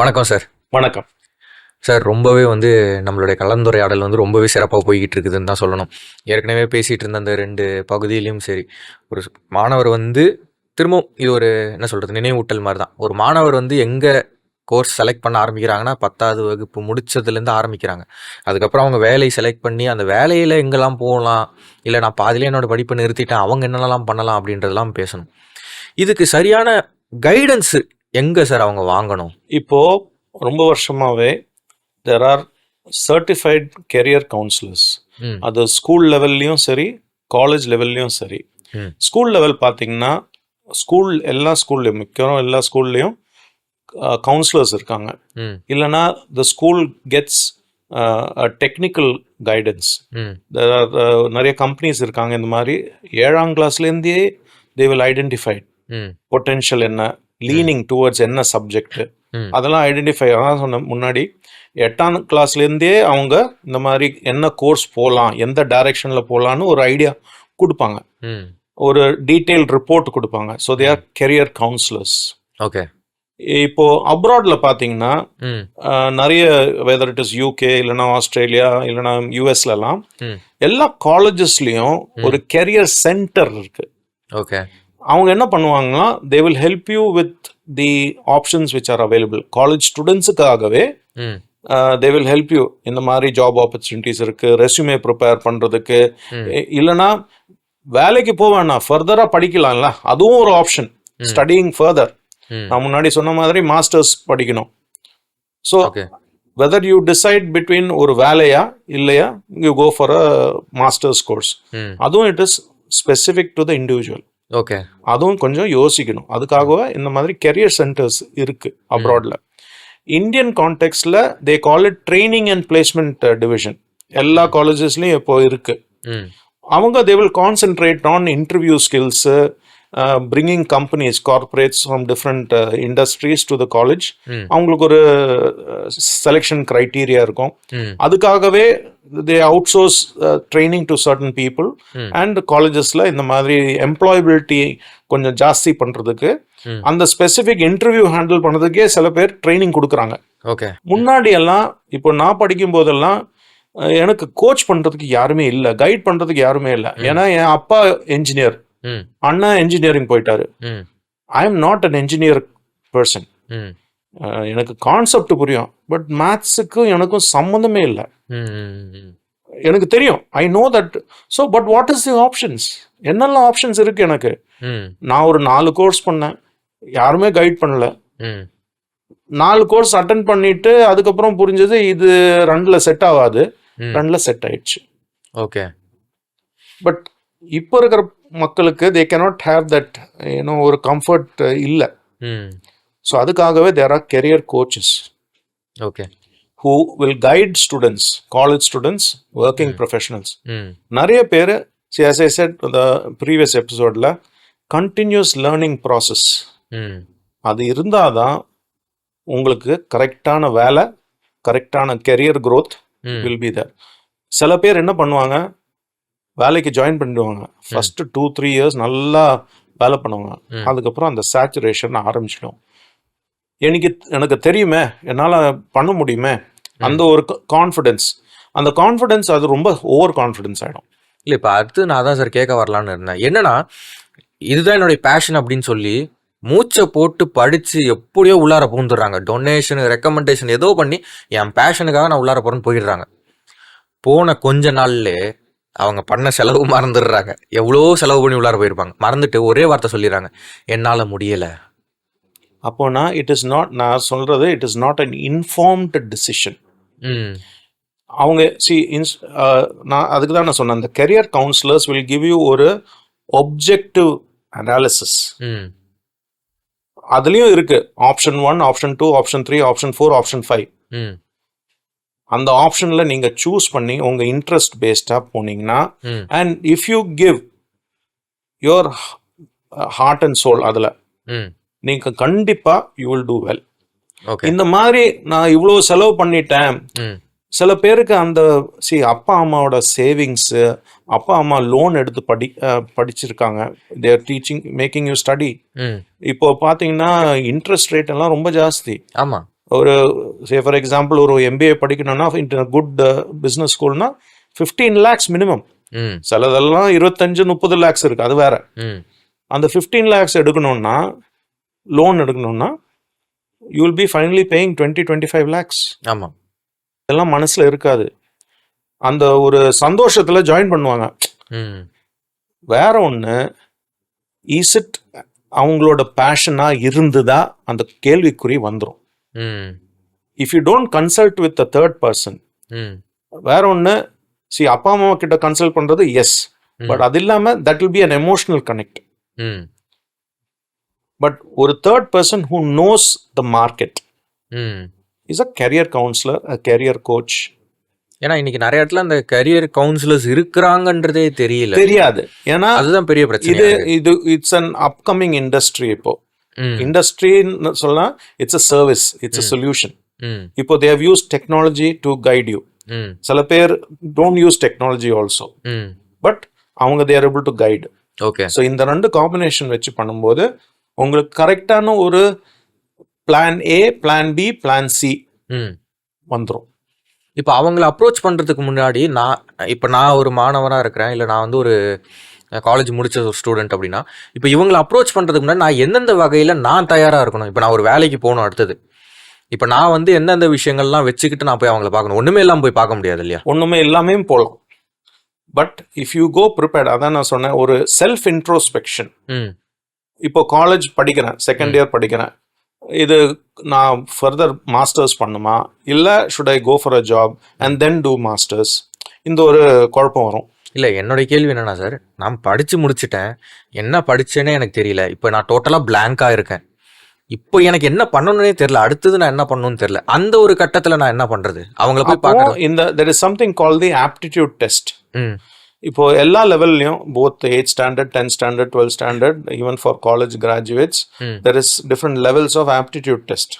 வணக்கம் சார் வணக்கம். சார் ரொம்பவே வந்து நம்மளுடைய கலந்துரையாடல் வந்து ரொம்பவே சிறப்பாக போய்கிட்டு இருக்குதுன்னு தான் சொல்லணும். ஏற்கனவே பேசிகிட்டு இருந்த அந்த ரெண்டு பகுதியிலையும் சரி ஒரு மாணவர் வந்து திரும்பவும் இது ஒரு என்ன சொல்கிறது நினைவூட்டல் மாதிரி தான் ஒரு மாணவர் வந்து எங்கே கோர்ஸ் செலக்ட் பண்ண ஆரம்பிக்கிறாங்கன்னா பத்தாவது வகுப்பு முடிச்சதுலேருந்து ஆரம்பிக்கிறாங்க. அதுக்கப்புறம் அவங்க வேலையை செலக்ட் பண்ணி அந்த வேலையில் எங்கெல்லாம் போகலாம் இல்லை நான் பாதியிலே என்னோட படிப்பை நிறுத்திட்டேன் அவங்க என்னென்னலாம் பண்ணலாம் அப்படின்றதெல்லாம் பேசணும். இதுக்கு சரியான கைடன்ஸ் எங்கே சார் அவங்க வாங்கணும்? இப்போ ரொம்ப வருஷமாவே there are certified career counsellors அது ஸ்கூல் லெவல்லையும் சரி காலேஜ் லெவல்லையும் சரி. ஸ்கூல் லெவல் பார்த்தீங்கன்னா ஸ்கூல் எல்லா ஸ்கூல்லையும் மிக்கரும் எல்லா ஸ்கூல்லையும் கவுன்சிலர்ஸ் இருக்காங்க. ம். இல்லைன்னா the school gets technical guidance நிறைய கம்பெனிஸ் இருக்காங்க இந்த மாதிரி ஏழாம் கிளாஸ்லேருந்தே தே வில் ஐடென்டிஃபைட் பொட்டென்ஷியல் என்ன லீனிங் டுவர்ட்ஸ் என்ன சப்ஜெக்ட். அதெல்லாம் ஐடென்டிஃபை அதான் சொன்னேன் முன்னாடி. எட்டாம் கிளாஸ்லேருந்தே அவங்க இந்த மாதிரி என்ன கோர்ஸ் போகலாம் எந்த டைரெக்ஷனில் போகலான்னு ஒரு ஐடியா கொடுப்பாங்க. ஒரு டீட்டெயில் ரிப்போர்ட் கொடுப்பாங்க. So they are career counsellors okay இப்போ அப்ராட்ல அஹ், நிறைய வெதர் இட் இஸ் யூகே இல்லைன்னா ஆஸ்திரேலியா இல்லைன்னா யூஎஸ்லலாம் ம். எல்லா காலேஜஸ்லேயும் ஒரு கெரியர் சென்டர் இருக்கு. ஓகே அவங்க என்ன பண்ணுவாங்கன்னா they will help you with the options which are available college ஸ்டூடெண்ட்ஸுக்காகவே they will help you இந்த மாதிரி ஜாப் ஆப்பர்ச்சுனிட்டிஸ் இருக்கு ரெஸ்யூமே ப்ரிப்பேர் பண்றதுக்கு. ம். இ- இல்லைன்னா வேலைக்கு போக வேணாம் ஃபர்தரா படிக்கலாம்ல அதுவும் ஒரு ஆப்ஷன் ஸ்டடியிங் ஃபர்தர் நான் முன்னாடி சொன்ன மாதிரி மாஸ்டர்ஸ் படிக்கணும். So whether you decide between ஒரு வேலையா இல்லையா you go for a masters course அதுவும் it is specific to the individual okay. அதுவும் கொஞ்சம் யோசிக்கணும். அதுக்காகவே இந்த மாதிரி கெரியர் சென்டர்ஸ் இருக்கு அப்ராட்ல Indian கான்டெக்ட்ல they call it training and placement division எல்லா காலேஜஸ்லயும் இப்போ இருக்கு. அவங்க they will concentrate on interview skills bringing companies corporates from different industries to the college. அவங்களுக்கு ஒரு செலெக்ஷன் க்ரைட்டீரியா இருக்கும். அதுக்காகவே they outsource training to certain people. And காலேஜஸ்ல இந்த மாதிரி எம்ப்ளாயபிலிட்டி கொஞ்சம் ஜாஸ்தி பண்றதுக்கு ம். அந்த ஸ்பெசிஃபிக் இன்டர்வியூ ஹேண்டில் பண்ணதுக்கே சில பேர் ட்ரைனிங் கொடுக்குறாங்க. ஓகே முன்னாடி எல்லாம் இப்போ நான் படிக்கும் போதெல்லாம் எனக்கு கோச் பண்றதுக்கு யாருமே இல்லை. கைட் பண்றதுக்கு யாருமே இல்லை. ஏன்னா என் அப்பா என்ஜினியர் ம் அண்ணா இன்ஜினியரிங் போயிட்டாரு. I am not an engineer person எனக்கு கான்செப்ட் புரியும். பட் மேத்ஸுக்கும் எனக்கும் சம்மந்தமே இல்லை. எனக்கு தெரியும். I know that so but what is the options என்னெல்லாம் ஆப்ஷன்ஸ் இருக்கு எனக்கு? நான் ஒரு நாலு கோர்ஸ் பண்ணேன். யாருமே கைட் பண்ணல. நாலு கோர்ஸ் அட்டன் பண்ணிட்டு அதுக்கப்புறம் புரிஞ்சது இது ரெண்டில் செட் ஆகாது. ரெண்டில் செட் ஆயிடுச்சு. ஓகே பட் இப்போ இருக்கிற மக்களுக்கு தே cannot ஹேவ் தட் ஏன்னோ ஒரு கம்ஃபர்ட் இல்லை. ம். ஸோ அதுக்காகவே there are career coaches okay who will guide students college students working professionals நிறைய பேர் as I said the previous எபிசோடில் கண்டினியூஸ் லேர்னிங் ப்ராசஸ் அது இருந்தால் தான் உங்களுக்கு கரெக்டான வேலை கரெக்டான கெரியர் growth ம் வில் பி there. சில பேர் என்ன பண்ணுவாங்க? வேலைக்கு ஜாயின் பண்ணிடுவாங்க. ஃபர்ஸ்ட் டூ த்ரீ இயர்ஸ் நல்லா வேலை பண்ணுவாங்க. ம். அதுக்கப்புறம் அந்த சேச்சுரேஷன் ஆரம்பிச்சிடும். எனக்கு எனக்கு தெரியுமே என்னால் பண்ண முடியுமே. அந்த ஒரு கான்ஃபிடென்ஸ் அந்த கான்ஃபிடென்ஸ் அது ரொம்ப ஓவர் கான்ஃபிடென்ஸ் ஆகிடும் இல்லை இப்போ அடுத்து நான் தான் சார் கேட்க வரலான்னு இருந்தேன். என்னன்னா இதுதான் என்னுடைய பேஷன் அப்படின்னு சொல்லி மூச்சை போட்டு படித்து எப்படியோ உள்ளார பூந்துடுறாங்க டொனேஷன் ரெக்கமெண்டேஷன் ஏதோ பண்ணி என் பேஷனுக்காக நான் உள்ளார போகிறேன்னு போயிடுறாங்க. போன கொஞ்ச நாள்ல அவங்க பண்ண செலவு மறந்துடுறாங்க. எவ்வளோ செலவு பண்ணி உள்ளார போயிருப்பாங்க. மறந்துட்டு ஒரே வார்த்தை சொல்லிடுறாங்க. என்னால் முடியலை. அப்போனா இட் இஸ் நாட் நான் சொல்றது it is not an informed decision ம். அவங்க சி இன்ஸ் நான் அதுக்கு தான் நான் சொன்னேன். அந்த career counsellors will give you ஒரு ஒப்ஜெக்டிவ் அனாலிசிஸ் ம். அதுலேயும் இருக்கு. Option one option two option three option four option five ம். அந்த ஆப்ஷனில் நீங்கள் சூஸ் பண்ணி உங்கள் இன்ட்ரெஸ்ட் பேஸ்டாக போனீங்கன்னா and if you give your heart and soul அதில் ம். நீங்கள் கண்டிப்பாக யூ வில் டூ வெல் இந்த மாதிரி நான் இவ்வளோ செலவு பண்ணிட்டேன். சில பேருக்கு அந்த சி அப்பா அம்மாவோட சேவிங்ஸு அப்பா அம்மா லோன் எடுத்து படி படிச்சிருக்காங்க. Their teaching making you study இப்போ பார்த்தீங்கன்னா இன்ட்ரெஸ்ட் ரேட் எல்லாம் ரொம்ப ஜாஸ்தி. ஆமாம் ஒரு சே ஃபார் எக்ஸாம்பிள் ஒரு எம்பிஏ படிக்கணும்னா குட் பிஸ்னஸ் ஸ்கூல்னா ஃபிஃப்டீன் லேக்ஸ் மினிமம் சிலதெல்லாம் இருபத்தஞ்சு முப்பது லேக்ஸ் இருக்கு. அது வேற. அந்த ஃபிஃப்டீன் லேக்ஸ் எடுக்கணும்னா லோன் எடுக்கணும்னா you will be finally paying twenty twenty five lakhs ஆமாம் இதெல்லாம் மனசுல இருக்காது. அந்த ஒரு சந்தோஷத்துல ஜாயின் பண்ணுவாங்க. வேற ஒன்று இஸ் இட் அவங்களோட பேஷனா இருந்துதா? அந்த கேள்விக்குறி வந்துடும் if you don't consult with a third person வேற ஒன்று சி அப்பா அம்மா கிட்ட கன்சல்ட் பண்றது எஸ் பட் அது இல்லாம that will be an emotional connect but ஒரு third person who knows the market is a career counsellor a career coach ஏன்னா இன்னைக்கு நிறைய இடத்துல அந்த கரியர் கவுன்சிலர்ஸ் இருக்கிறாங்கன்றதே தெரியல. தெரியாது. ஏன்னா அதுதான் பெரிய பிரச்சனை இது இது இட்ஸ் அன் அப்கமிங் இண்டஸ்ட்ரி இப்போ. இண்டஸ்ட்ரின்னு சொல்லலாம் it's a service it's a solution இப்போ they use technology to guide you சில பேர் don't use technology also but அவங்க they're able to guide okay so இந்த ரெண்டு காம்பினேஷன் வச்சு பண்ணும்போது உங்களுக்கு கரெக்டான ஒரு plan A plan B plan C ம். வந்துடும் இப்போ அவங்கள அப்ரோச் பண்ணுறதுக்கு முன்னாடி நான் இப்போ நான் ஒரு மாணவனாக இருக்கிறேன் இல்லை நான் வந்து ஒரு காலேஜ் முடிச்ச ஒரு ஸ்டூடெண்ட் அப்படின்னா இப்போ இவங்களை அப்ரோச் பண்ணுறதுக்கு முன்னாடி நான் எந்தெந்த வகையில் நான் தயாராக இருக்கணும்? இப்போ நான் ஒரு வேலைக்கு போகணும் அடுத்தது. இப்போ நான் வந்து எந்தெந்த விஷயங்கள்லாம் வச்சுக்கிட்டு நான் போய் அவங்கள பார்க்கணும்? ஒன்றுமே இல்லாமல் போய் பார்க்க முடியாது இல்லையா? ஒன்றுமே எல்லாமே போகலாம். But if you go prepared அதான் நான் சொன்னேன் ஒரு செல்ஃப் இன்ட்ரோஸ்பெக்ஷன் ம். இப்போ காலேஜ் படிக்கிறேன் செகண்ட் இயர் படிக்கிறேன். இது நான் ஃபர்தர் மாஸ்டர்ஸ் பண்ணுமா? இல்லை should I go for a job and then do masters இந்த ஒரு குழப்பம் வரும். இல்லை என்னுடைய கேள்வி என்னன்னா சார் நான் படித்து முடிச்சிட்டேன். என்ன படிச்சேனே எனக்கு தெரியல. இப்போ நான் டோட்டலாக பிளாங்காக இருக்கேன். இப்போ எனக்கு என்ன பண்ணணும்னே தெரியல. அடுத்தது நான் என்ன பண்ணணும்னு தெரியல. அந்த ஒரு கட்டத்தில் நான் என்ன பண்ணுறது அவங்கள போய் அப்போ பார்க்குறது. இந்த there is something call the aptitude test ம் இப்போ எல்லா லெவல்லையும் both eight standard tenth standard twelfth standard even for college graduates. There is different levels of aptitude test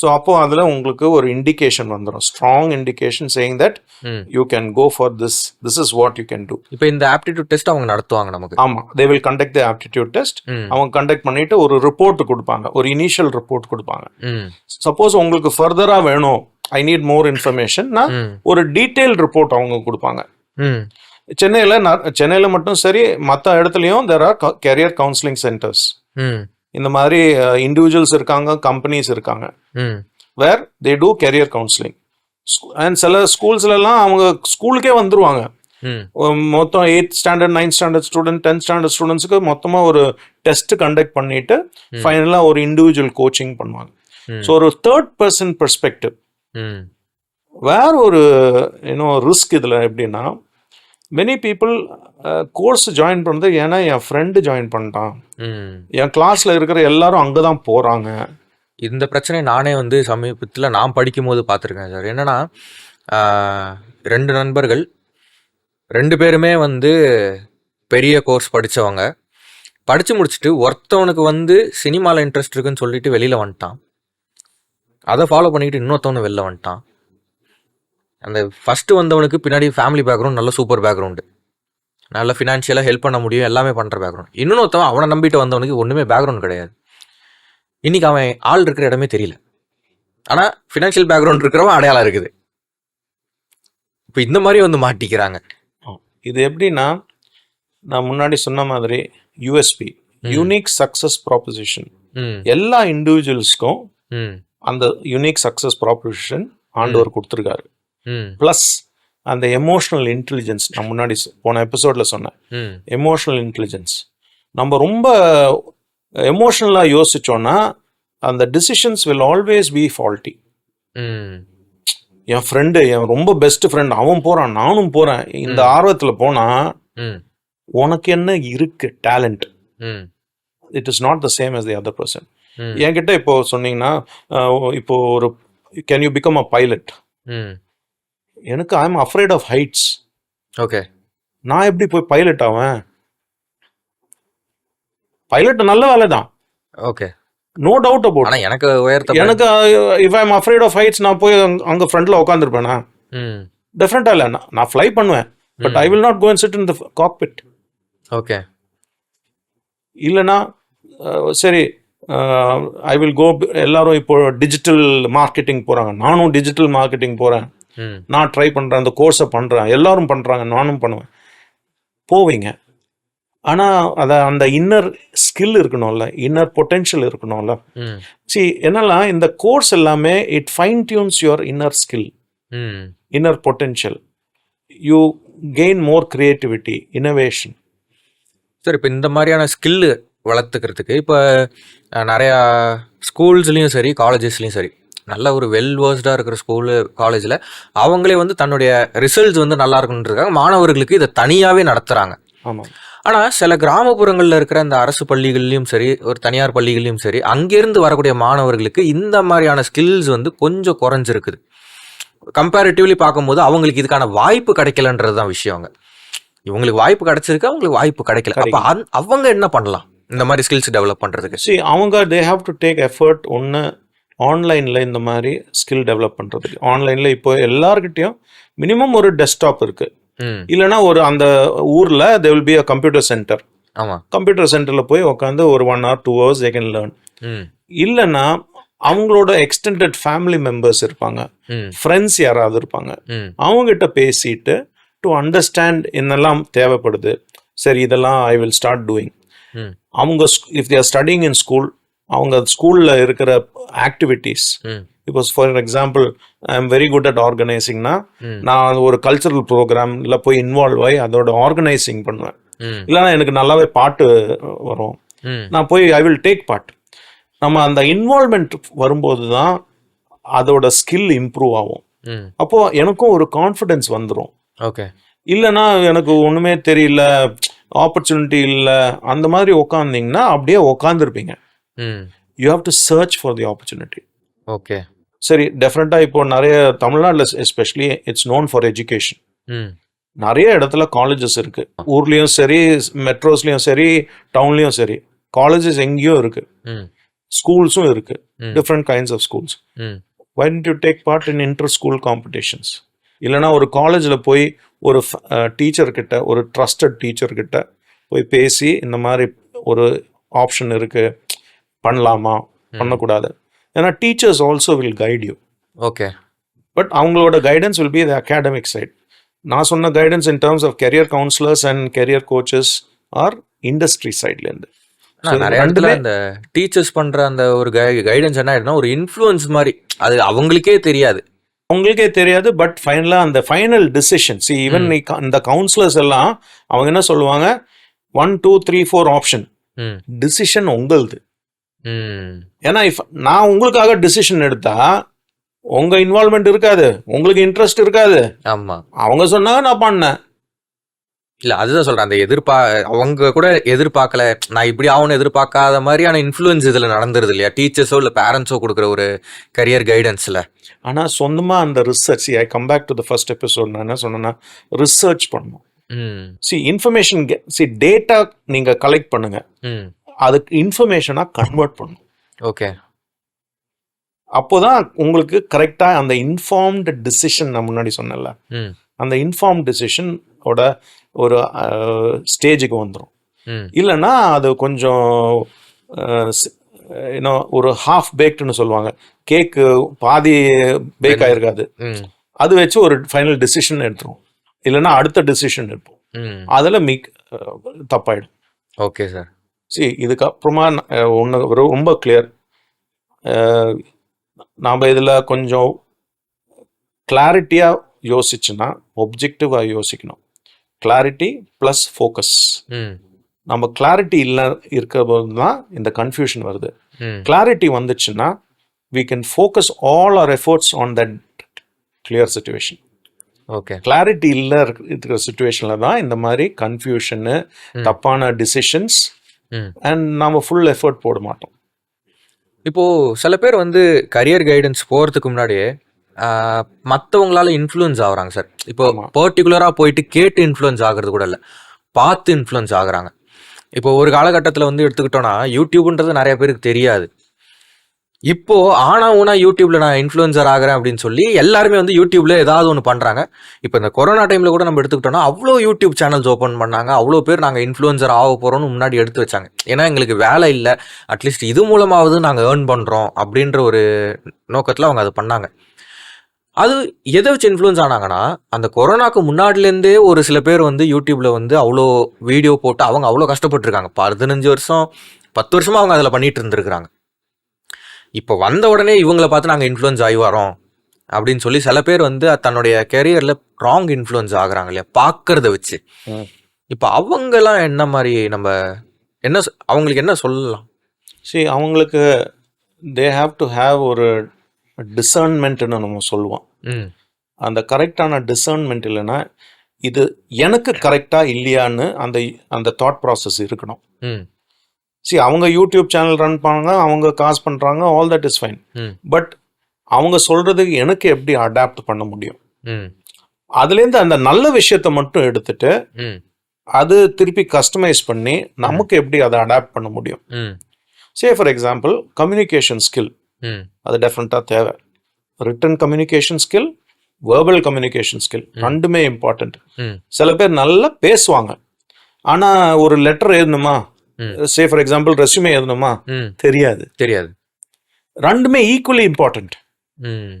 so அப்போ அதில் உங்களுக்கு ஒரு இண்டிகேஷன் வந்துடும் strong indication saying that you can go for this this is what you can do இப்போ இந்த aptitude test அவங்க நடத்துவாங்க நமக்கு. ஆமா. They will conduct the aptitude test அவங்க கண்டக்ட் பண்ணிட்டு ஒரு ரிப்போர்ட் கொடுப்பாங்க. ஒரு இனிஷியல் ரிப்போர்ட் கொடுப்பாங்க. சப்போஸ் உங்களுக்கு ஃபர்தரா வேணும். ஐ நீட் மோர் இன்ஃபர்மேஷன்னா ம். ஒரு டீடைல் ரிப்போர்ட் அவங்க கொடுப்பாங்க. சென்னையில் சென்னையில் மட்டும் சரி மற்ற இடத்துலையும் there are career counselling centres இந்த மாதிரி இண்டிவிஜுவல்ஸ் இருக்காங்க கம்பெனிஸ் இருக்காங்க. Where they do career counselling and சில ஸ்கூல்ஸ்லலாம் அவங்க ஸ்கூலுக்கே வந்துருவாங்க. மொத்தம் eighth standard ninth standard student tenth standard ஸ்டூடெண்ட்ஸுக்கு மொத்தமாக ஒரு டெஸ்ட் கண்டக்ட் பண்ணிட்டு ஃபைனலாக ஒரு இண்டிவிஜுவல் கோச்சிங் பண்ணுவாங்க. ஸோ ஒரு தேர்ட் பர்சன் பெர்ஸ்பெக்டிவ் வேற ஒரு இன்னும் ரிஸ்க் இதில் எப்படின்னா மெனி பீப்புள் கோர்ஸ் ஜாயின் பண்ணுறது ஏன்னா என் ஃப்ரெண்டு ஜாயின் பண்ணிட்டான். என் கிளாஸில் இருக்கிற எல்லாரும் அங்கே தான் போகிறாங்க இந்த பிரச்சனை நானே வந்து சமீபத்தில் நான் படிக்கும்போது பார்த்துருக்கேன் சார். என்னன்னா ரெண்டு நண்பர்கள் ரெண்டு பேருமே வந்து பெரிய கோர்ஸ் படித்தவங்க படித்து முடிச்சுட்டு ஒருத்தவனுக்கு வந்து சினிமாவில் இன்ட்ரெஸ்ட் இருக்குன்னு சொல்லிட்டு வெளியில் வந்துட்டான். அதை ஃபாலோ பண்ணிக்கிட்டு இன்னொருத்தவனு வெளில வந்துட்டான். அந்த ஃபஸ்ட்டு வந்தவனுக்கு பின்னாடி ஃபேமிலி பேக்ரவுண்ட் நல்ல சூப்பர் பேக்ரவுண்டு நல்ல ஃபினான்ஷியலாக ஹெல்ப் பண்ண முடியும் எல்லாமே பண்ணுற பேக்ரவுண்ட் இன்னொருத்தவன் அவனை நம்பிட்டு வந்தவனுக்கு ஒன்றுமே பேக்ரவுண்ட் கிடையாது. இன்னைக்கு அவன் ஆள் இருக்கிற இடமே தெரியல. ஆனால் ஃபினான்ஷியல் பேக்ரவுண்ட் இருக்கிறவன் அடையாளம் இருக்குது. இப்போ இந்த மாதிரி வந்து மாட்டிக்கிறாங்க. இது எப்படின்னா நான் முன்னாடி சொன்ன மாதிரி யூஎஸ்பி யூனிக் சக்ஸஸ் ம். எல்லா இண்டிவிஜுவல்ஸ்க்கும் அந்த யூனிக் சக்ஸஸ் ப்ராposition ஆண்டவர் கொடுத்துருக்காரு. ப்ளஸ் அந்த எமோஷனல் இன்டெலிஜென்ஸ் நான் முன்னாடி போன எபிசோட்ல சொன்னேன். எமோஷனல் இன்டெலிஜென்ஸ் நம்ம ரொம்ப எமோஷனலாக யோசிச்சோன்னா அந்த decisions will always be faulty N friend என் ரொம்ப பெஸ்ட் ஃப்ரெண்ட் அவன் போகிறான் நானும் போகிறேன் இந்த ஆர்வத்தில் போனால் ம். உனக்கு என்ன இருக்கு talent it is not the same as the other person. என்கிட்ட இப்போ சொன்னீங்கன்னா இப்போ ஒரு can you become a pilot எனக்கு I am afraid of heights okay நான் எப்படி போய் பைலட் ஆவேன்? பைலட் நல்ல வேலை தான் ஓகே நோ டவுட் அபவுட் ஆனால் எனக்கு உயர்த்த எனக்கு if I am afraid of heights நான் போய் அங்க- ஃப்ரண்ட்ல உட்காந்துருப்பேனா ம். டெஃபினட்டா இல்லை. நான் ஃப்ளை பண்ணுவேன். But I will not go and sit in the cockpit okay இல்லைனா சரி ஐ வில் கோ எல்லாரும் இப்போ டிஜிட்டல் மார்க்கெட்டிங் போகிறாங்க நானும் டிஜிட்டல் மார்க்கெட்டிங் போகிறேன் ம் நான் ட்ரை பண்ணுறேன் அந்த கோர்ஸை பண்ணுறேன் எல்லாரும் பண்ணுறாங்க நானும் பண்ணுவேன். போவீங்க. ஆனால் அதை அந்த இன்னர் ஸ்கில் இருக்கணும்ல இன்னர் பொட்டென்ஷியல் இருக்கணும்ல. சி என்னெல்லாம் இந்த கோர்ஸ் எல்லாமே it fine tunes your inner skill inner potential you gain more creativity innovation sir இப்போ இந்த மாதிரியான ஸ்கில்லு வளர்த்துக்கிறதுக்கு இப்போ நிறையா ஸ்கூல்ஸ்லேயும் சரி காலேஜஸ்லேயும் சரி நல்ல ஒரு வெல் வேர்ஸ்டாக இருக்கிற ஸ்கூலு காலேஜில் அவங்களே வந்து தன்னுடைய ரிசல்ட்ஸ் வந்து நல்லா இருக்கணுன்றதுக்காக மாணவர்களுக்கு இதை தனியாகவே நடத்துகிறாங்க ஆமாம் ஆனால் சில கிராமப்புறங்களில் இருக்கிற அந்த அரசு பள்ளிகள்லையும் சரி ஒரு தனியார் பள்ளிகள்லையும் சரி அங்கேருந்து வரக்கூடிய மாணவர்களுக்கு இந்த மாதிரியான ஸ்கில்ஸ் வந்து கொஞ்சம் குறைஞ்சிருக்குது. கம்பேரிட்டிவ்லி பார்க்கும்போது அவங்களுக்கு இதுக்கான வாய்ப்பு கிடைக்கலன்றது தான் விஷயங்க இவங்களுக்கு வாய்ப்பு கிடைச்சிருக்கு அவங்களுக்கு வாய்ப்பு கிடைக்கல. அப்போ அவங்க என்ன பண்ணலாம்? இந்த மாதிரி ஸ்கில்ஸ் டெவலப் பண்ணுறதுக்கு சி அவங்க they have to take effort ஒன்று ஆன்லைனில் இந்த மாதிரி ஸ்கில் டெவலப் பண்ணுறதுக்கு ஆன்லைனில் இப்போ எல்லார்கிட்டயும் மினிமம் ஒரு டெஸ்க்டாப் இருக்குது ம். இல்லைன்னா ஒரு அந்த ஊரில் they will be a computer centre ஆமாம் கம்ப்யூட்டர் சென்டரில் போய் உட்காந்து ஒரு one hour two hours they can learn இல்லைன்னா அவங்களோட எக்ஸ்டெண்டட் ஃபேமிலி மெம்பர்ஸ் இருப்பாங்க. ஃப்ரெண்ட்ஸ் யாராவது இருப்பாங்க. அவங்ககிட்ட பேசிட்டு டு அண்டர்ஸ்டாண்ட் என்னெல்லாம் தேவைப்படுது. சரி இதெல்லாம் ஐ வில் ஸ்டார்ட் டூயிங் அவங்க if they're studying in school அவங்க ஸ்கூலில் இருக்கிற ஆக்டிவிட்டீஸ் இப்போ for example I am very good at ஆர்கனைசிங்னா. நான் ஒரு கல்ச்சரல் ப்ரோக்ராம்ல போய் இன்வால்வ் ஆகி அதோட ஆர்கனைசிங் பண்ணுவேன். இல்லைன்னா எனக்கு நல்லாவே பாட்டு வரும். நான் போய் ஐ வில் டேக் பார்ட் நம்ம அந்த இன்வால்மெண்ட் வரும்போது தான் அதோட ஸ்கில் இம்ப்ரூவ் ஆகும். அப்போ எனக்கும் ஒரு கான்ஃபிடென்ஸ் வந்துடும் ஓகே. இல்லைன்னா எனக்கு ஒன்றுமே தெரியல ஆப்பர்ச்சுனிட்டி இல்லை அந்த மாதிரி உக்காந்தீங்கன்னா அப்படியே உக்காந்துருப்பீங்க. You have to search for the opportunity okay. சரி டெஃபினட்டாக இப்போ நிறைய தமிழ்நாட்டில் especially it's known for education நிறைய இடத்துல காலேஜஸ் இருக்கு. ஊர்லேயும் சரி மெட்ரோஸ்லேயும் சரி டவுன்லேயும் சரி காலேஜஸ் எங்கேயும் இருக்கு. ஸ்கூல்ஸும் இருக்கு. டிஃப்ரெண்ட் கைண்ட்ஸ் ஆஃப் ஸ்கூல்ஸ் ம். Why to take part in inter school competitions இல்லைனா ஒரு காலேஜில் போய் ஒரு டீச்சர் கிட்ட ஒரு ட்ரஸ்டட் டீச்சர் கிட்ட போய் பேசி இந்த மாதிரி ஒரு ஆப்ஷன் இருக்கு. பண்ணலாமா? பண்ணக்கூடாது. ஏன்னா teachers also will guide you okay but அவங்களோட guidance will be the academic side நான் சொன்ன guidance in terms of career counsellors and career coaches are industry சைட்லேருந்து நிறைய இடத்துல அந்த டீச்சர்ஸ் பண்ற அந்த ஒரு கைடன்ஸ் என்ன ஆயிடுனா ஒரு இன்ஃப்ளூயன்ஸ் மாதிரி. அது அவங்களுக்கே தெரியாது. உங்களுக்கே தெரியாது பட் ஃபைனலாக அந்த ஃபைனல் டிசிஷன் சி ஈவன் இந்த கவுன்சிலர்ஸ் எல்லாம் அவங்க என்ன சொல்லுவாங்க? One two three four option decision உங்களுது. ஏன்னா இஃப் நான் உங்களுக்காக டிசிஷன் எடுத்தா உங்க இன்வால்மெண்ட் இருக்காது. உங்களுக்கு இன்ட்ரெஸ்ட் இருக்காது. ஆமா. அவங்க சொன்னாங்க நான் பண்ணேன். இல்ல அதுதான் சொல்றேன். அந்த எதிர்பா அவங்க கூட எதிர்பார்க்கல. நான் இப்படி ஆகணும் எதிர்பார்க்காத மாதிரியான இன்ஃப்ளூயன்ஸ் இதுல நடந்துருது இல்லையா? டீச்சர்ஸோ இல்ல பேரண்ட்ஸோ கொடுக்குற ஒரு கரியர் கைடன்ஸ்ல ஆனால் சொந்தமாக அந்த research I come back to the first episode நான் என்ன சொன்னேன்னா ரிசர்ச் பண்ணணும். ம். சி இன்ஃபர்மேஷன் சி டேட்டா நீங்கள் கலெக்ட் பண்ணுங்க. ம். அதுக்கு இன்ஃபர்மேஷனாக கன்வெர்ட் பண்ணணும் ஓகே அப்போதான் உங்களுக்கு கரெக்டாக அந்த இன்ஃபார்ம்டு டிசிஷன் நான் முன்னாடி சொன்னேன்ல. அந்த இன்ஃபார்ம் டிசிஷனோட ஒரு ஸ்டேஜுக்கு வந்துடும் இல்லைன்னா அது கொஞ்சம் ஏன்னோ ஒரு ஹாஃப் பேக்டுன்னு சொல்லுவாங்க. கேக்கு பாதி பேக் ஆயிருக்காது. அது வச்சு ஒரு ஃபைனல் டிசிஷன் எடுத்துரும். இல்லைன்னா அடுத்த டிசிஷன் எடுப்போம். அதில் மிக் தப்பாயிடும். ஓகே சார் சி இதுக்கப்புறமா ஒன்று ரொம்ப கிளியர் நாம் இதில் கொஞ்சம் கிளாரிட்டியாக யோசிச்சுன்னா ஒப்ஜெக்டிவாக யோசிக்கணும். கிளாரிட்டி ப்ளஸ் ஃபோக்கஸ் நம்ம கிளாரிட்டி இல்லை இருக்கிற போது தான் இந்த கன்ஃபியூஷன் வருது. கிளாரிட்டி வந்துச்சுன்னா we can focus all our efforts on that clear situation. Okay clarity இல்லை இருக்கிற சுச்சுவேஷனில் தான் இந்த மாதிரி கன்ஃபியூஷனு தப்பான டிசிஷன்ஸ் அண்ட் நாம ஃபுல் எஃபர்ட் போட மாட்டோம். இப்போ சில பேர் வந்து கரியர் கைடன்ஸ் போகிறதுக்கு முன்னாடியே மற்றவங்களால இன்ஃப்ளூயன்ஸ் ஆகுறாங்க சார். இப்போ பர்டிகுலராக போயிட்டு கேட்டு இன்ஃப்ளூயன்ஸ் ஆகுறது கூட இல்லை. பார்த்து இன்ஃப்ளூயன்ஸ் ஆகுறாங்க. இப்போ ஒரு காலகட்டத்தில் வந்து எடுத்துக்கிட்டோன்னா யூடியூப்ன்றது நிறைய பேருக்கு தெரியாது. இப்போ ஆனா ஊனா யூடியூப்ல நான் இன்ஃப்ளூயன்சர் ஆகிறேன் அப்படின்னு சொல்லி எல்லாருமே வந்து யூடியூப்ல ஏதாவது ஒன்று பண்றாங்க. இப்போ இந்த கொரோனா டைம்ல கூட நம்ம எடுத்துக்கிட்டோம்னா அவ்வளோ யூடியூப் சேனல்ஸ் ஓப்பன் பண்ணாங்க. அவ்வளோ பேர் நாங்கள் இன்ஃப்ளூயன்சர் ஆக போறோம்னு முன்னாடி எடுத்து வச்சாங்க. ஏன்னா எங்களுக்கு வேலை இல்லை. அட்லீஸ்ட் இது மூலமாவது நாங்கள் ஏர்ன் பண்றோம் அப்படின்ற ஒரு நோக்கத்தில் அவங்க அதை பண்ணாங்க. அது எதை வச்சு இன்ஃப்ளூயன்ஸ் ஆனாங்கன்னா அந்த கொரோனாக்கு முன்னாடிலேருந்தே ஒரு சில பேர் வந்து யூடியூப்ல வந்து அவ்வளோ வீடியோ போட்டு அவங்க அவ்வளோ கஷ்டப்பட்டுருக்காங்க. பதினஞ்சு வருஷம் பத்து வருஷமா அவங்க அதில் பண்ணிட்டு இருந்திருக்கிறாங்க. இப்போ வந்த உடனே இவங்கள பார்த்து நாங்கள் இன்ஃப்ளூயன்ஸ் ஆகி வரோம் அப்படின்னு சொல்லி சில பேர் வந்து தன்னுடைய கெரியரில் ராங் இன்ஃப்ளூயன்ஸ் ஆகுறாங்க இல்லையா? பார்க்கறத வச்சு. இப்போ அவங்கெல்லாம் என்ன மாதிரி நம்ம என்ன அவங்களுக்கு என்ன சொல்லலாம்? See அவங்களுக்கு தே ஹாவ் டு ஹாவ் ஒரு டிசர்ன்மெண்ட்னு நம்ம சொல்லுவோம். ம். அந்த கரெக்டான டிசர்ன்மெண்ட் இல்லைன்னா இது எனக்கு கரெக்டா இல்லையான்னு அந்த அந்த தாட் ப்ராசஸ் இருக்கணும். See அவங்க யூடியூப் சேனல் ரன் பண்ணாங்க அவங்க காசு பண்றாங்க all that is fine but அவங்க சொல்றதுக்கு எனக்கு எப்படி அடாப்ட் பண்ண முடியும்? ம். அதுலேருந்து அந்த நல்ல விஷயத்தை மட்டும் எடுத்துட்டு அது திருப்பி கஸ்டமைஸ் பண்ணி நமக்கு எப்படி அதை அடாப்ட் பண்ண முடியும்? ம். Say for example communication skill ம். அது டெஃபினட்டாக தேவை. Written communication skill verbal communication skill ரெண்டுமே இம்பார்ட்டண்ட் ம். சில பேர் நல்லா பேசுவாங்க. ஆனால் ஒரு லெட்டர் எழுதணுமா. சே ஃபார் எக்ஸாம்பிள் ரெஸ்யூமே எழுதணுமா? தெரியாது. தெரியாது. ரெண்டுமே ஈக்குவலி இம்பார்ட்டண்ட் ம்.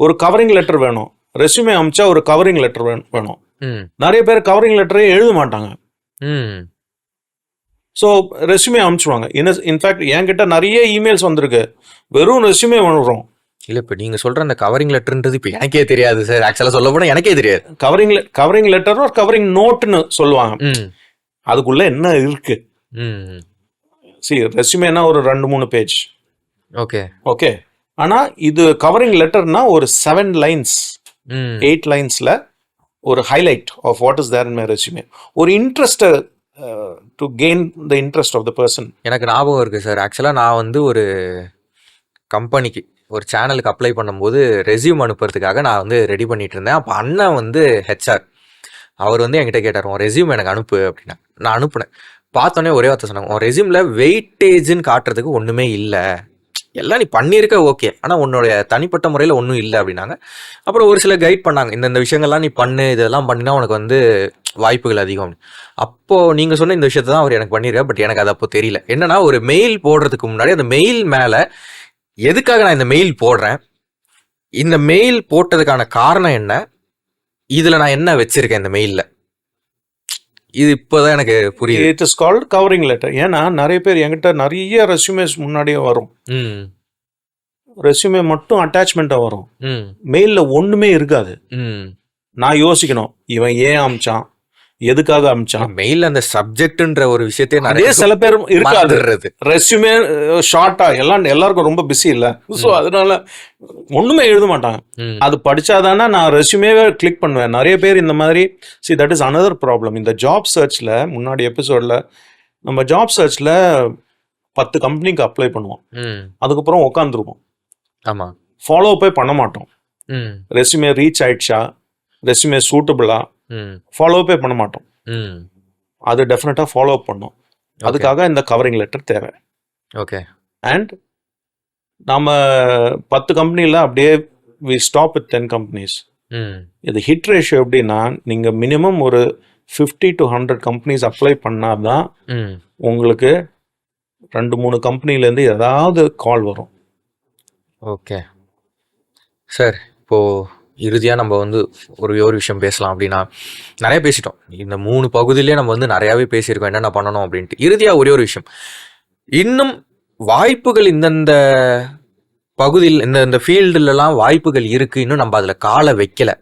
ஒரு கவரிங் லெட்டர் வேணும். ரெஸ்யூமே அமிச்சா ஒரு கவரிங் லெட்டர் வேணும். நிறைய பேர் கவரிங் லெட்டரே எழுத மாட்டாங்க. ஸோ ரெஸ்யூமே அனுப்பிச்சுடுவாங்க இன் இன்ஃபேக்ட் என்கிட்ட நிறைய இமெயில்ஸ் வந்திருக்கு. வெறும் ரெஸ்யூமே வரும் இல்லை இப்போ நீங்கள் சொல்கிற அந்த கவரிங் லெட்டர்ன்றது இப்போ எனக்கே தெரியாது சார் ஆக்சுவலாக சொல்ல போனால் எனக்கே தெரியாது. கவரிங் கவரிங் லெட்டர் கவரிங் நோட்னு சொல்லுவாங்க. அதுக்குள்ள என்ன இருக்கு? சி ரெஸ்யூமேனா ஒரு ரெண்டு மூணு பேஜ் ஓகே ஓகே ஆனா இது கவரிங் லெட்டர்னா ஒரு செவன் லைன்ஸ் எயிட் லைன்ஸ்ல ஒரு highlight of what is there in my resume ஒரு interest to gain the interest of the person எனக்கு ஞாபகம் இருக்குது சார் ஆக்சுவலாக நான் வந்து ஒரு கம்பெனிக்கு ஒரு சேனலுக்கு அப்ளை பண்ணும்போது ரெஸ்யூம் அனுப்புறதுக்காக நான் வந்து ரெடி பண்ணிட்டு இருந்தேன். அப்போ அண்ணன் வந்து ஹெச்ஆர் அவர் வந்து என்கிட்ட கேட்டார் உன் ரெஸ்யூம் எனக்கு அனுப்பு அப்படின்னா. நான் அனுப்புனேன். பார்த்தோன்னே ஒரே வார்த்தை சொன்னாங்க உன் ரெஸ்யூமில் வெயிட்டேஜ்னு காட்டுறதுக்கு ஒன்றுமே இல்லை. எல்லாம் நீ பண்ணியிருக்க ஓகே ஆனால் உன்னோடைய தனிப்பட்ட முறையில் ஒன்றும் இல்லை அப்படின்னாங்க. அப்புறம் ஒரு சில கைட் பண்ணாங்க இந்த இந்த விஷயங்கள்லாம் நீ பண்ணு இதெல்லாம் பண்ணினா உனக்கு வந்து வாய்ப்புகள் அதிகம். அப்படின்னு. நீங்கள் சொன்ன இந்த விஷயத்தை தான் அவர் எனக்கு பண்ணிருக்காரு பட் எனக்கு அது அப்போ தெரியல. என்னன்னா ஒரு மெயில் போடுறதுக்கு முன்னாடி அந்த மெயில் மேலே எதுக்காக நான் இந்த மெயில் போடுறேன்? இந்த மெயில் போட்டதுக்கான காரணம் என்ன? இதில் நான் என்ன வச்சுருக்கேன் இந்த மெயிலில் இது இப்போதான் எனக்கு புரியுது. It is called covering letter ஏன்னா நிறைய பேர் என்கிட்ட நிறைய ரெஸ்யூமேஸ் முன்னாடியே வரும். ரெஸ்யூமே மட்டும் அட்டாச்மெண்ட்டாக வரும். மெயிலில் ஒன்றுமே இருக்காது. நான் யோசிக்கணும் இவன் ஏன் அமிச்சான்? எதுக்காக அமிச்சான் மெயில்ல அந்த சப்ஜெக்ட்ன்ற ஒரு விஷயத்தையே நிறைய சில பேர் இருக்காது. ரெஸ்யூமே ஷார்ட்டா எல்லாம் எல்லாருக்கும் ரொம்ப பிஸி இல்ல. ஸோ அதனால ஒண்ணுமே எழுத மாட்டாங்க. அது படிச்சாதானே நான் ரெஸ்யூமேவே கிளிக் பண்ணுவேன். நிறைய பேர் இந்த மாதிரி see that is another problem இந்த ஜாப் சர்ச்ல முன்னாடி எபிசோட்ல நம்ம ஜாப் சர்ச்ல பத்து கம்பெனிக்கு அப்ளை பண்ணுவோம். அதுக்கப்புறம் உட்காந்துருவோம் ஆமா. ஃபாலோ போய் பண்ண மாட்டோம். ரெஸ்யூமே ரீச் ஆயிடுச்சா? ரெஸ்யூமே சூட்டபிளா ஃபாலோ போய் பண்ண மாட்டோம். ம். அது டெஃபினட்டா ஃபாலோ பண்ணும். அதுக்காக இந்த கவரிங் லெட்டர் தேவை. ஓகே அண்ட் நம்ம பத்து கம்பெனியில் அப்படியே we stop with ten companies இது ஹிட் ரேஷியோ எப்படின்னா நீங்கள் மினிமம் ஒரு fifty to hundred companies apply பண்ணால் தான் உங்களுக்கு ரெண்டு மூணு கம்பெனிலேருந்து ஏதாவது கால் வரும். ஓகே சார் இப்போ இறுதியாக நம்ம வந்து ஒரு ஒரு விஷயம் பேசலாம் அப்படின்னா நிறைய பேசிட்டோம். இந்த மூணு பகுதியிலே நம்ம வந்து நிறையாவே பேசியிருக்கோம். என்னென்ன பண்ணணும் அப்படின்ட்டு. இறுதியாக ஒரே ஒரு விஷயம். இன்னும் வாய்ப்புகள் இந்தந்த பகுதியில் இந்த இந்த ஃபீல்டுலலாம் வாய்ப்புகள் இருக்குது இன்னும் நம்ம அதில் காலை வைக்கலை.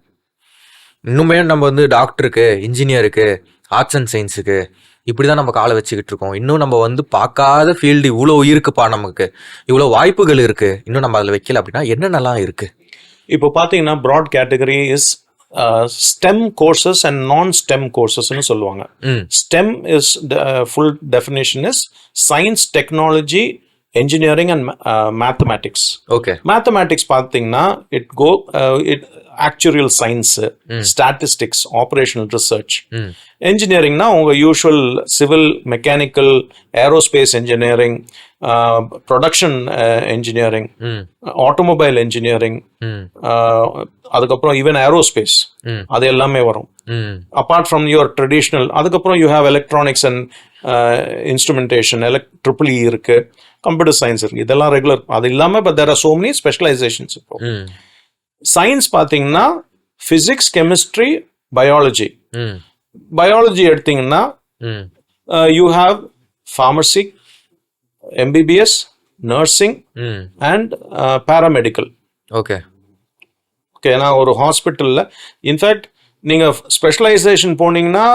இன்னுமே நம்ம வந்து டாக்டருக்கு இன்ஜினியருக்கு ஆர்ட்ஸ் அண்ட் சயின்ஸுக்கு இப்படி தான் நம்ம காலை வச்சுக்கிட்டு இருக்கோம் இன்னும் நம்ம வந்து பார்க்காத ஃபீல்டு இவ்வளோ இருக்குப்பா நமக்கு. இவ்வளோ வாய்ப்புகள் இருக்குது இன்னும் நம்ம அதில் வைக்கல அப்படின்னா என்னென்னலாம் இருக்குது இப்போ பார்த்தீங்கன்னா broad category is STEM courses and non STEM கோர்சஸ்னு சொல்லுவாங்க. STEM is full definition is science technology engineering and mathematics okay mathematics பார்த்தீங்கன்னா it go it actuarial science statistics operational research ம். இன்ஜினியரிங்னா உங்க usual civil mechanical aerospace engineering production engineering ம். Automobile engineering அதுக்கப்புறம் even aerospace அது எல்லாமே வரும். ம். அப்பார்ட் ஃப்ரம் யுவர் ட்ரெடிஷ்னல் அதுக்கப்புறம் you have electronics and instrumentation elect triple E இருக்கு கம்ப்யூட்டர் சயின்ஸ் இருக்கு இதெல்லாம் ரெகுலர் அது இல்லாமல் but there are so many specialisations இப்போ. சயின்ஸ் பார்த்தீங்கன்னா ஃபிசிக்ஸ் கெமிஸ்ட்ரி பயாலஜி பயாலஜி எடுத்தீங்கன்னா you have pharmacy MBBS nursing and paramedical okay. Okay ஏன்னா ஒரு ஹாஸ்பிட்டலில் இன்ஃபேக்ட் நீங்கள் ஸ்பெஷலைசேஷன் போனீங்கன்னா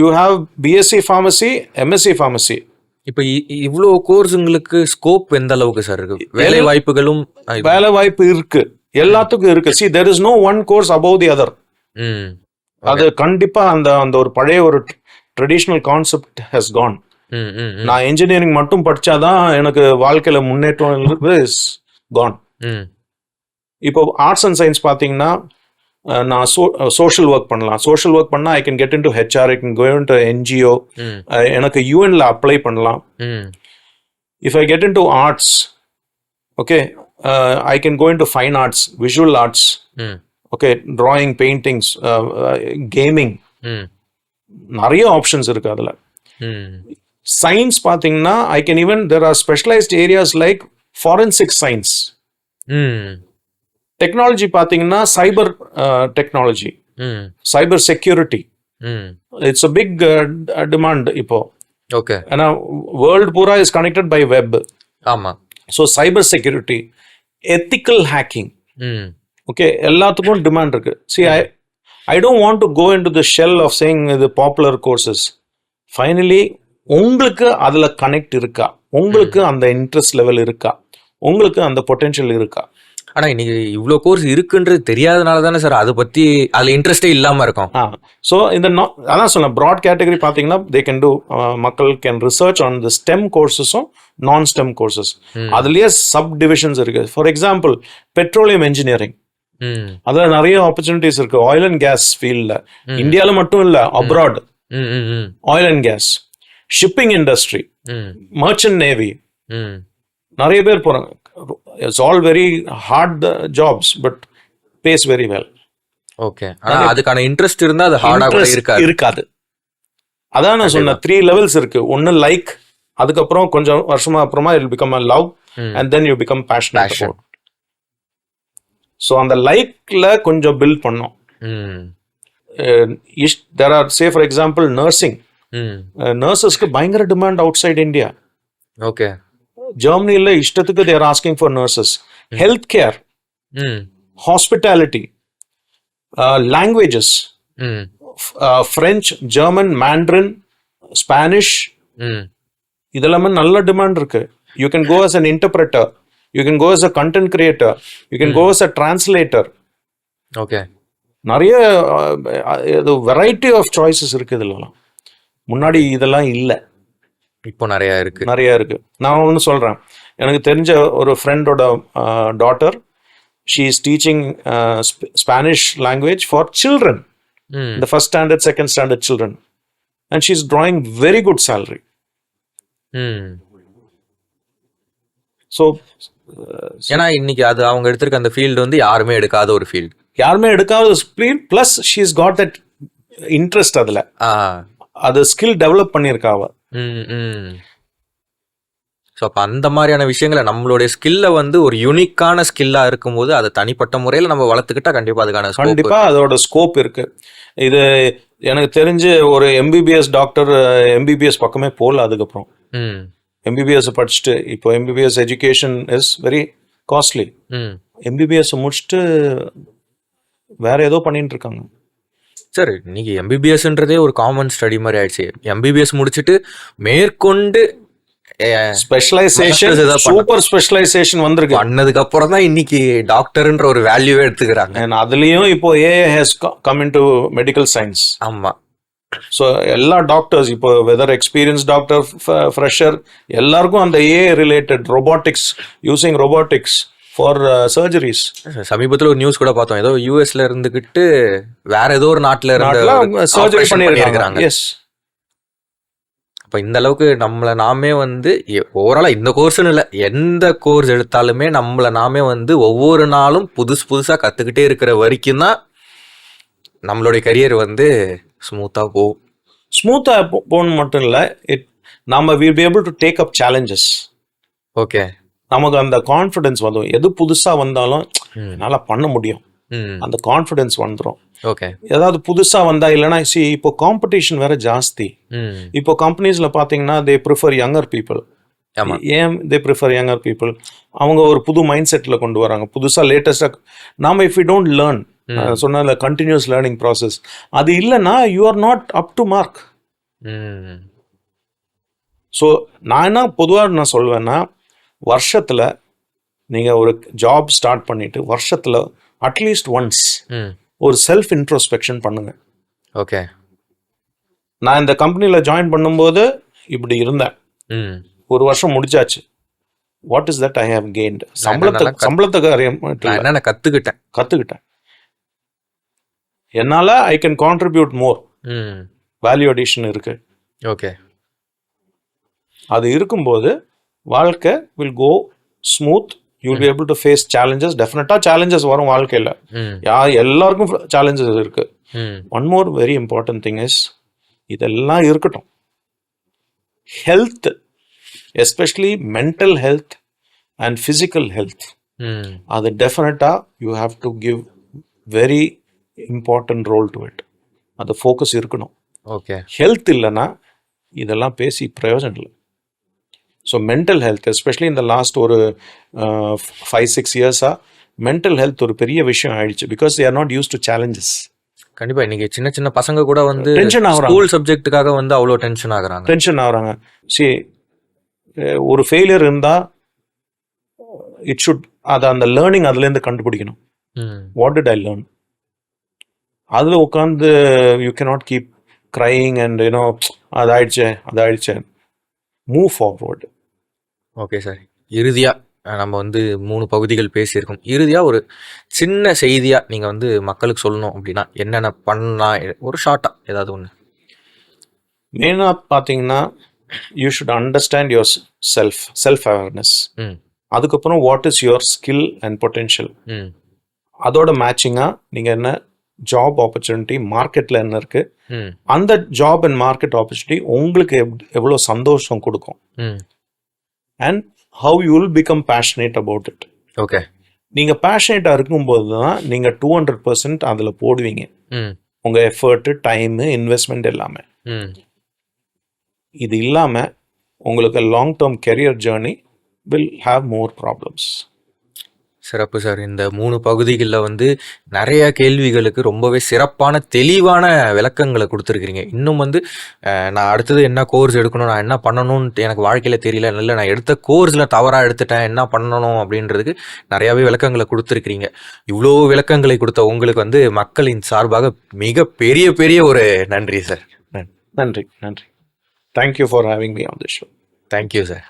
you have BSc pharmacy MSc pharmacy இப்போ இவ்வளோ கோர்ஸுங்களுக்கு ஸ்கோப் எந்த அளவுக்கு சார் இருக்கு? வேலை வாய்ப்புகளும் வேலை வாய்ப்பு இருக்கு. எல்லாத்துக்கும் இருக்கு. See there is no one course above the other அது கண்டிப்பா அந்த அந்த ஒரு பழைய ஒரு ட்ரெடிஷ்னல் கான்செப்ட் ஹஸ் கான் நான் இன்ஜினியரிங் மட்டும் படிச்சாதான் எனக்கு வாழ்க்கையில முன்னேற்றம் இஸ் கான் இப்போ ஆர்ட்ஸ் அண்ட் சயின்ஸ் பார்த்தீங்கன்னா அஹ், நான் சோஷியல் ஒர்க் பண்ணலாம். சோஷியல் ஒர்க் பண்ணால் I can get into HR I can go into NGO எனக்கு யூஎன்ல அப்ளை பண்ணலாம். ம். If I get into arts, okay, uh, I can go into fine arts, visual arts, ம் okay, drawing, paintings, uh, uh, gaming. ம் நிறைய options இருக்கு அதில். Science பார்த்தீங்கன்னா I can even there are specialised areas like forensic science technology பார்த்தீங்கன்னா cyber technology cyber security it's a big demand இப்போ. Okay ஏன்னா world பூரா இஸ் கனெக்டட் பை வெப் ஆமாம் so cyber security ethical hacking okay எல்லாத்துக்கும் demand இருக்கு. See I I don't want to go into the shell of saying இது popular courses finally உங்களுக்கு அதில் connect இருக்கா? உங்களுக்கு அந்த இன்ட்ரெஸ்ட் லெவல் இருக்கா? உங்களுக்கு அந்த பொட்டென்ஷியல் இருக்கா? ஆனா இன்னைக்கு இவ்வளோ கோர்ஸ் இருக்குன்றது தெரியாதனால தானே சார் அதை பத்தி அதுல இன்ட்ரெஸ்டே இல்லாம இருக்கும். ஸோ இந்த அதான் சொன்னேன் ப்ராட் கேட்டகரி பார்த்தீங்கன்னா தே கேன் டூ மக்கள் can research on the STEM கோர்சஸும் non STEM courses அதுலேயே சப் டிவிஷன்ஸ் இருக்கு ஃபார் எக்ஸாம்பிள் பெட்ரோலியம் இன்ஜினியரிங் அதில் நிறைய ஆப்பர்ச்சுனிட்டிஸ் இருக்கு. ஆயில் அண்ட் கேஸ் ஃபீல்டில் இந்தியாவில் மட்டும் இல்லை abroad oil and gas shipping industry merchant navy நிறைய பேர் போறாங்க. It's all very hard jobs but pays very well okay ஆனா அதுக்கான இன்ட்ரெஸ்ட் இருந்தா அது ஹார்டா கூட இருக்காது. இருக்காது. அதான் நான் சொன்னேன் த்ரீ லெவல்ஸ் இருக்கு. ஒன்னு லைக் அதுக்கப்புறம் கொஞ்சம் வருஷமா அப்புறமா it'll become a love. And then you become passionate. So அந்த லைக்ல கொஞ்சம் பில்ட் பண்ணோம். Is there are say for example nursing நர்சஸ்க்கு பயங்கர demand outside India okay ஜெர்மனியில் இஷ்டத்துக்கு they're asking for nurses health care hospitality languages French German Mandarin Spanish இதெல்லாமே நல்ல demand இருக்கு. You can go as an interpreter you can go as a content creator you can go as a translator okay நிறைய variety of choices இருக்கு இதுலலாம். முன்னாடி இதெல்லாம் இல்லை. இப்போ நிறைய இருக்கு. நிறைய இருக்கு. நான் ஒன்று சொல்றேன். எனக்கு தெரிஞ்ச ஒரு ஃப்ரெண்டோட daughter she is teaching Spanish language for children இந்த first standard second standard children and she is drawing very good ம். ஸோ ஏன்னா இன்னைக்கு அது அவங்க எடுத்திருக்க அந்த ஃபீல்டு வந்து யாருமே எடுக்காத ஒரு ஃபீல்டு யாருமே எடுக்காத speed plus she is got that interest அதில். அது ஸ்கில் டெவலப் பண்ணியிருக்கா அவ. ம் ம். ஸோ அப்போ அந்த மாதிரியான விஷயங்களை நம்மளுடைய ஸ்கில்லை வந்து ஒரு யூனிக்கான ஸ்கில்லாக இருக்கும்போது அதை தனிப்பட்ட முறையில் நம்ம வளர்த்துக்கிட்டா கண்டிப்பாக அதுக்கான scope கண்டிப்பா அதோட ஸ்கோப் இருக்கு. இது எனக்கு தெரிஞ்சு ஒரு எம்பிபிஎஸ் டாக்டர் எம்பிபிஎஸ் பக்கமே போகல அதுக்கப்புறம். ம். எம்பிபிஎஸ் படிச்சுட்டு இப்போ MBBS education is very costly ம். எம்பிபிஎஸ் முடிச்சுட்டு வேற ஏதோ பண்ணிட்டு இருக்காங்க. சார் இன்னைக்கு எம்பிபிஎஸ்ன்றதே ஒரு காமன் ஸ்டடி மாதிரி ஆயிடுச்சு. எம்பிபிஎஸ் முடிச்சுட்டு மேற்கொண்டு ஸ்பெஷலைசேஷன் சூப்பர் ஸ்பெஷலைசேஷன் வந்திருக்கு. பண்ணதுக்கு அப்புறம் தான் இன்னைக்கு டாக்டர்ன்ற ஒரு வேல்யூவே எடுத்துக்கிறாங்க. அதுலயும் இப்போ AI has come into medical science ஆமா. ஸோ எல்லா டாக்டர்ஸ் இப்போ வெதர் எக்ஸ்பீரியன்ஸ் டாக்டர் ஃப்ரெஷர் எல்லாருக்கும் அந்த AI related robotics using robotics for surgeries சமீபத்தில் ஒரு நியூஸ் கூட பார்த்தோம். ஏதோ யூஎஸ்ல இருந்துகிட்டு வேற ஏதோ ஒரு நாட்டுல இருந்து சர்ஜரி பண்ணியிருக்காங்க. எஸ் அப்ப இந்த அளவுக்கு நம்மளை நாமே வந்து ஓவராலா இந்த கோர்ஸ்னு இல்லை. எந்த கோர்ஸ் எடுத்தாலுமே நம்மளை நாமே வந்து ஒவ்வொரு நாளும் புதுசு புதுசா கத்துக்கிட்டே இருக்கிற வரைக்கும் தான் நம்மளுடைய கரியர் வந்து ஸ்மூத்தா போகும். ஸ்மூத்தாக போகணும் மட்டும் இல்லை. இட் நம்ம will be able to take up challenges okay நமக்கு அந்த கான்ஃபிடன்ஸ் வரும் எது புதுசாக வந்தாலும் என்னால் பண்ண முடியும். அந்த கான்ஃபிடன்ஸ் வந்துடும் ஓகே. ஏதாவது புதுசாக வந்தா இல்லைன்னா சி இப்போ காம்படிஷன் வேற ஜாஸ்தி. இப்போ கம்பெனிஸில் பார்த்தீங்கன்னா தே ப்ரிஃபர் யங்கர் பீப்புள் ஏன் தே ப்ரிஃபர் யங்கர் பீப்புள் அவங்க ஒரு புது மைண்ட் செட்டில் கொண்டு வராங்க. புதுசாக லேட்டஸ்டாக நாம இஃப் யூ டோன்ட் லேர்ன் சொன்ன கண்டினியூஸ் லேர்னிங் ப்ராசஸ் அது இல்லைன்னா you are not up to mark so நான் என்ன பொதுவாக நான் சொல்வேன்னா வருஷத்தில் நீங்கள் ஒரு ஜாப் ஸ்டார்ட் பண்ணிட்டு வருஷத்தில் அட்லீஸ்ட் ஒன்ஸ் ஒரு செல்ஃப் இன்ட்ரோஸ்பெக்ஷன் பண்ணுங்க. ஓகே. நான் இந்த கம்பெனியில் ஜாயின் பண்ணும்போது இப்படி இருந்தேன். ஒரு வருஷம் முடிச்சாச்சு. What is that I have gained சம்பளத்தை சம்பளத்துக்கு அறிய நான் கத்துக்கிட்டேன்? கற்றுக்கிட்டேன் என்னால் I can contribute more value addition இருக்கு. ஓகே. அது இருக்கும்போது வாழ்க்கை will go smooth you be able to face challenges டெஃபினட்டாக சேலஞ்சஸ் வரும் வாழ்க்கையில். ம் யா எல்லாருக்கும் சேலஞ்சஸ் இருக்கு. One more very important thing is இதெல்லாம் இருக்கட்டும். Health especially mental health and physical health அது டெஃபினட்டாக you have to give very important role to it அது ஃபோக்கஸ் இருக்கணும். ஓகே ஹெல்த் இல்லைன்னா இதெல்லாம் பேசி பிரயோஜனம் இல்லை. ஸோ மென்டல் ஹெல்த் எஸ்பெஷலி இந்த லாஸ்ட் ஒரு ஃபைவ் சிக்ஸ் இயர்ஸாக மென்டல் ஹெல்த் ஒரு பெரிய விஷயம் ஆயிடுச்சு. Because they are not use to challenges கண்டிப்பா இன்னைக்கு சின்ன சின்ன பசங்க கூட வந்து டென்ஷன் ஆகுறாங்க. ஸ்கூல் சப்ஜெக்ட்டுக்காக வந்து அவ்வளோ டென்ஷன் ஆகுறாங்க. டென்ஷன் ஆகுறாங்க. சி ஒரு ஃபெயிலியர் இருந்தால் இட் ஷுட் அதை அந்த லேர்னிங் அதுலேருந்து கண்டுபிடிக்கணும். வாட் டிட் ஐ லேர்ன் அதில் உட்காந்து you cannot keep crying and you know அது ஆயிடுச்சே அது ஆயிடுச்சே மூவ் ஃபார்வர்டு ஓகே சார் இறுதியா அஹ், நம்ம வந்து மூணு பகுதிகள் பேசியிருக்கோம். இறுதியா ஒரு சின்ன செய்தியா நீங்க வந்து மக்களுக்கு சொல்லணும் அப்படின்னா என்னென்ன பண்ணா ஒரு ஷார்ட்டா ஏதாவது ஒன்று மெயினாக பார்த்தீங்கன்னா you should understand your self self awareness அதுக்கப்புறம் what is your skill and potential அதோட மேட்சிங்காக நீங்கள் என்ன ஜாப் ஆப்பர்ச்சுனிட்டி மார்க்கெட்டில் என்ன இருக்குது அந்த ஜாப் அண்ட் மார்க்கெட் ஆப்பர்ச்சுனிட்டி உங்களுக்கு எவ் எவ்வளோ சந்தோஷம் கொடுக்கும். And how you will become passionate about it okay. நீங்கள் பேஷனேட்டாக இருக்கும்போது தான் நீங்கள் டூ ஹண்ட்ரட் பர்சன்ட் அதில் போடுவீங்க. உங்கள் எஃபர்ட்டு டைமு இன்வெஸ்ட்மெண்ட் எல்லாமே. இது இல்லாமல் உங்களுக்கு long term career journey will have more problems சிறப்பு சார். இந்த மூணு பகுதிகளில் வந்து நிறைய கேள்விகளுக்கு ரொம்பவே சிறப்பான தெளிவான விளக்கங்களை கொடுத்துருக்கிறீங்க. இன்னும் வந்து நான் அடுத்தது என்ன கோர்ஸ் எடுக்கணும் நான் என்ன பண்ணணும்னு எனக்கு வாழ்க்கையில் தெரியல இல்லை நான் எடுத்த கோர்ஸில் தவறாக எடுத்துட்டேன் என்ன பண்ணணும் அப்படின்றதுக்கு நிறையாவே விளக்கங்களை கொடுத்துருக்கிறீங்க. இவ்வளோ விளக்கங்களை கொடுத்த உங்களுக்கு வந்து மக்களின் சார்பாக மிக பெரிய பெரிய ஒரு நன்றி சார். நன்றி நன்றி. Thank you for having me on the show thank you sir